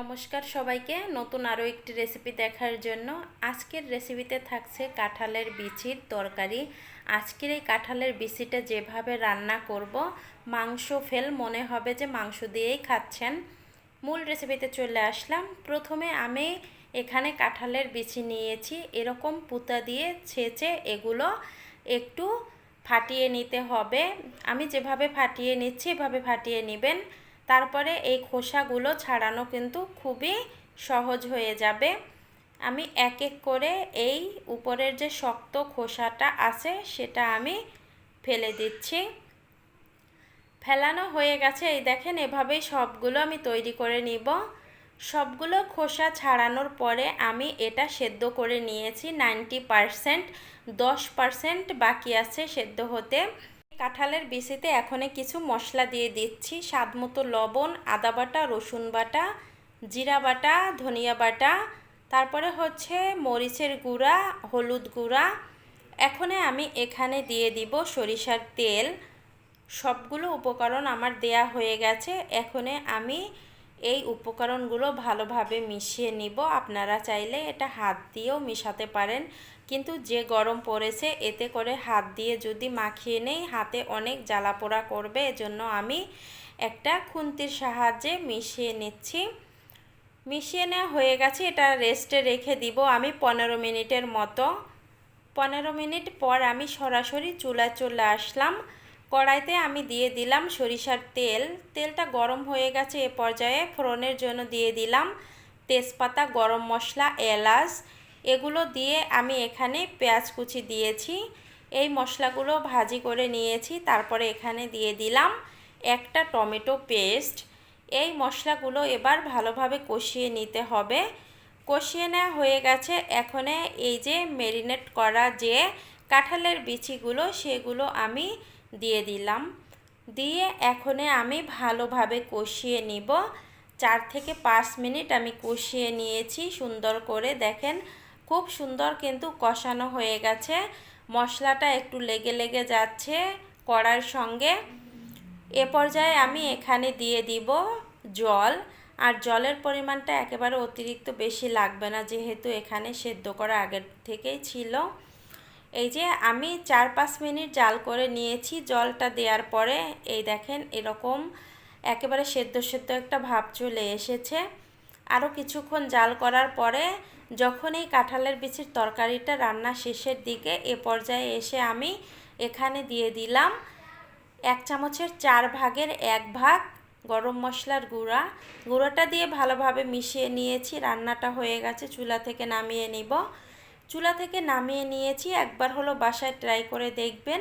নমস্কার সবাইকে, নতুন আরও একটি রেসিপি দেখার জন্য। আজকের রেসিপিতে থাকছে কাঁঠালের বিচির তরকারি। আজকের এই কাঁঠালের বিচিটা যেভাবে রান্না করব, মাংস ফেল মনে হবে যে মাংস দিয়েই খাচ্ছেন। মূল রেসিপিতে চলে আসলাম। প্রথমে আমি এখানে কাঁঠালের বিচি নিয়েছি। এরকম পুতা দিয়ে ছেঁচে এগুলো একটু ফাটিয়ে নিতে হবে। আমি যেভাবে ফাটিয়ে নিচ্ছি, এভাবে ফাটিয়ে নেবেন। তারপরে এই খোসাগুলো ছাড়ানো কিন্তু খুবই সহজ হয়ে যাবে। আমি এক এক করে এই উপরের যে শক্ত খোসাটা আছে সেটা আমি ফেলে দিচ্ছি। ফেলানো হয়ে গেছে। এই দেখেন, এভাবেই সবগুলো আমি তৈরি করে নিব। সবগুলো খোসা ছাড়ানোর পরে আমি এটা সেদ্ধ করে নিয়েছি। নাইনটি পারসেন্ট, দশ পারসেন্ট বাকি আছে সেদ্ধ হতে। কাঁঠালের বিচিতে এখনে কিছু মশলা দিয়ে দিচ্ছি। স্বাদ মতো লবণ, আদা বাটা, রসুন বাটা, জিরা বাটা, ধনিয়া বাটা, তারপরে হচ্ছে মরিচের গুঁড়া, হলুদ গুঁড়া। এখনে আমি এখানে দিয়ে দিব সরিষার তেল। সবগুলো উপকরণ আমার দেয়া হয়ে গেছে। এখনে আমি এই উপকরণগুলো ভালোভাবে মিশিয়ে নিব। আপনারা চাইলে এটা হাত দিয়েও মিশাতে পারেন। কিন্তু যে গরম পড়েছে, এতে করে হাত দিয়ে যদি মাখিয়ে নেই, হাতে অনেক জ্বালা পোড়া করবে। এজন্য আমি একটা খুন্তির সাহায্যে মিশিয়ে নিচ্ছি। মিশিয়ে নেওয়া হয়ে গেছে। এটা রেস্টে রেখে দিব আমি পনেরো মিনিটের মতো। পনেরো মিনিট পর আমি সরাসরি চুলায় চলে আসলাম। কড়াইতে আমি দিয়ে দিলাম সরিষার তেল। তেলটা গরম হয়ে গেছে এ পর্যায়ে। ফোড়নের জন্য দিয়ে দিলাম তেজপাতা, গরম মশলা, এলাচ। এগুলো দিয়ে আমি এখানে পেঁয়াজ কুচি দিয়েছি। এই মশলাগুলো ভাজি করে নিয়েছি। তারপরে এখানে দিয়ে দিলাম একটা টমেটো পেস্ট। এই মশলাগুলো এবার ভালোভাবে কষিয়ে নিতে হবে। কষিয়ে নেওয়া হয়ে গেছে। এখানে এই যে মেরিনেট করা যে কাঁঠালের বিচিগুলো, সেগুলো আমি দিয়ে দিলাম। দিয়ে এখনে আমি ভালোভাবে কষিয়ে নিব। চার থেকে পাঁচ মিনিট আমি কষিয়ে নিয়েছি সুন্দর করে। দেখেন খুব সুন্দর কিন্তু কষানো হয়ে গেছে। মশলাটা একটু লেগে লেগে যাচ্ছে কড়ার সঙ্গে। এ পর্যায়ে আমি এখানে দিয়ে দিব জল। আর জলের পরিমাণটা একেবারে অতিরিক্ত বেশি লাগবে না, যেহেতু এখানে সেদ্ধ করা আগের থেকেই ছিল। এই যে আমি চার পাঁচ মিনিট জাল করে নিয়েছি জলটা দেওয়ার পরে, এই দেখেন এরকম একেবারে সেদ্ধ সেদ্ধ একটা ভাব চলে এসেছে। আরও কিছুক্ষণ জাল করার পরে যখন এই কাঁঠালের বিচির তরকারিটা রান্না শেষের দিকে এ পর্যায়ে এসে আমি এখানে দিয়ে দিলাম এক চামচের চার ভাগের এক ভাগ গরম মশলার গুঁড়া। গুঁড়োটা দিয়ে ভালোভাবে মিশিয়ে নিয়েছি, রান্নাটা হয়ে গেছে, চুলা থেকে নামিয়ে নিব। চুলা থেকে নামিয়ে নিয়েছি, একবার হলো বাসায় ট্রাই করে দেখবেন।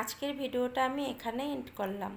আজকের ভিডিওটা আমি এখানে এন্ড করলাম।